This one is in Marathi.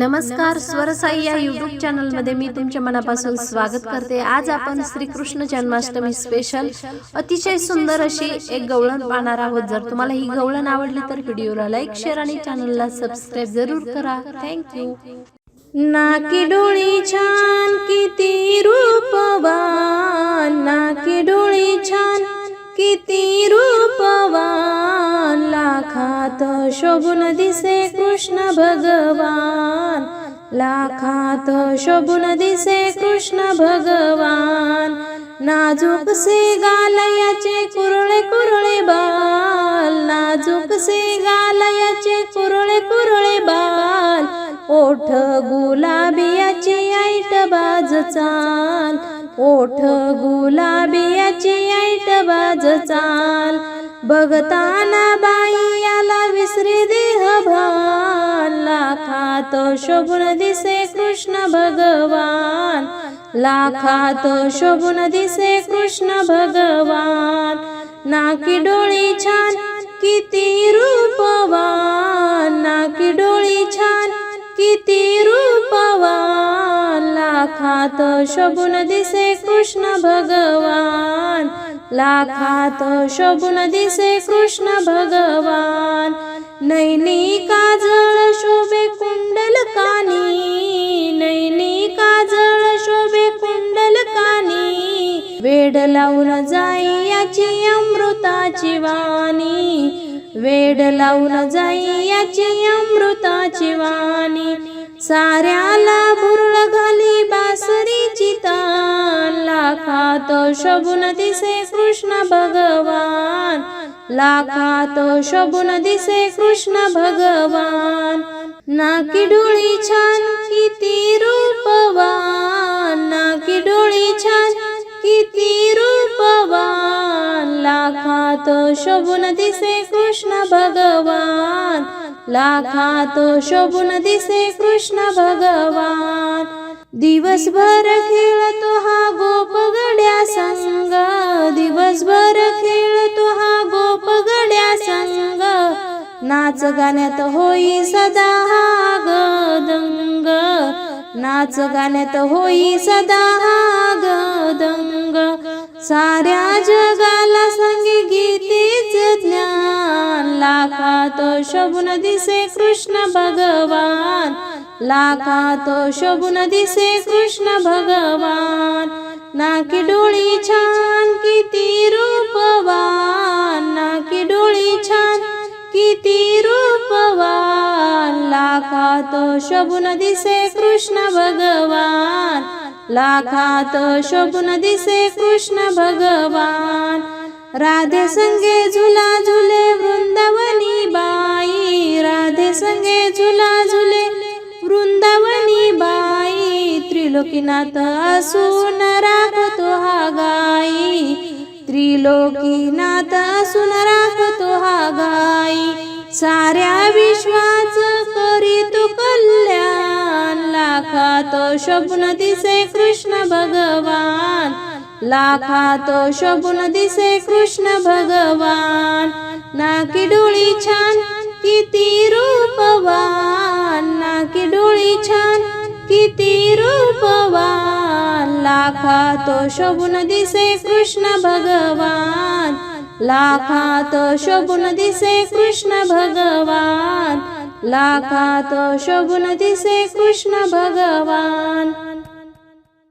नमस्कार स्वरसाई या युट्यूब चॅनलमध्ये मी तुमच्या मनापासून स्वागत करते. आज आपण श्रीकृष्ण जन्माष्टमी स्पेशल अतिशय सुंदर अशी एक गवळण पाहणार आहोत. जर तुम्हाला ही गवळण आवडली तर व्हिडिओला लाईक शेअर आणि चॅनलला सबस्क्राईब जरूर करा. थँक्यू नाकी डोळी छान किती रूपवान. नाकी डोळी छान शोभून दिसे कृष्ण भगवान. लाखात शोभून दिसे कृष्ण भगवान. नाजूक से गालयाचे कुरळे कुरळे बाल. नाजूक से गालयाचे कुरळे कुरळे बाल. ओठ गुलाबियाचे ऐट बाज चाल. ओठ गुलाबियाचे ऐट बाज चाल. बघताना बाई श्री देह भान लाखात शोभून दिसे कृष्ण भगवान. लाखातो शोभून दिसे कृष्ण भगवान. नाकी डोळी छान किती रूपवान. नाकी डोळी छान किती रूपवान. लाखात शोभून दिसे कृष्ण भगवान. लाखात शोभून दिसे कृष्ण भगवान. नैनी काजळ शोभे कुंडल कानी नैनी काजळ शोभे कुंडल कानी वेड लावून जाई याची अमृताची वाणी वेड लावून जाई याची अमृताची वाणी साऱ्याला भुरळ घाली बासरीची तान लाखात शोभून दिसे कृष्ण भगवान. लाखात शोभून दिसे कृष्ण भगवान. नाकी डोळी छान किती रूपवान. नाकी डोळी छान किती रूपवान. लाखात शोभून दिसे कृष्ण भगवान. लाखात शोभून दिसे कृष्ण भगवान. दिवसभर खेळतो हा गोप नाच गाण्यात होई सदा हा गदंग. नाच गाण्यात होई सदा हा गदंग. साऱ्या जगाला सांगे गीतेच ज्ञान. लाखात शोभून दिसे कृष्ण भगवान. लाखात शोभून दिसे कृष्ण भगवान. नाकी डोळी छान किती रूपवान. किती रूपवान लाखात शोभून दिसे कृष्ण भगवान. लाखात शोभून दिसे कृष्ण भगवान. राधे संगे झुला झुले वृंदावनी बाई. राधे संगे झुला झुले वृंदावनी बाई. त्रिलोकीनाथ असून राखतो हा गाई. त्रिलोकीनाथ असून राखतो हा गाई. साऱ्या विश्वाच करीतो कल्याण. लाखात शोभून दिसे कृष्ण भगवान. लाखात शोभून दिसे कृष्ण भगवान. नाकी डोळी छान किती रूपवान. नाकी डोळी छान किती रूपवान. लाखात शोभून दिसे कृष्ण भगवान. लाखात शोभून दिसे कृष्ण भगवान. लाखात शोभून दिसे कृष्ण भगवान.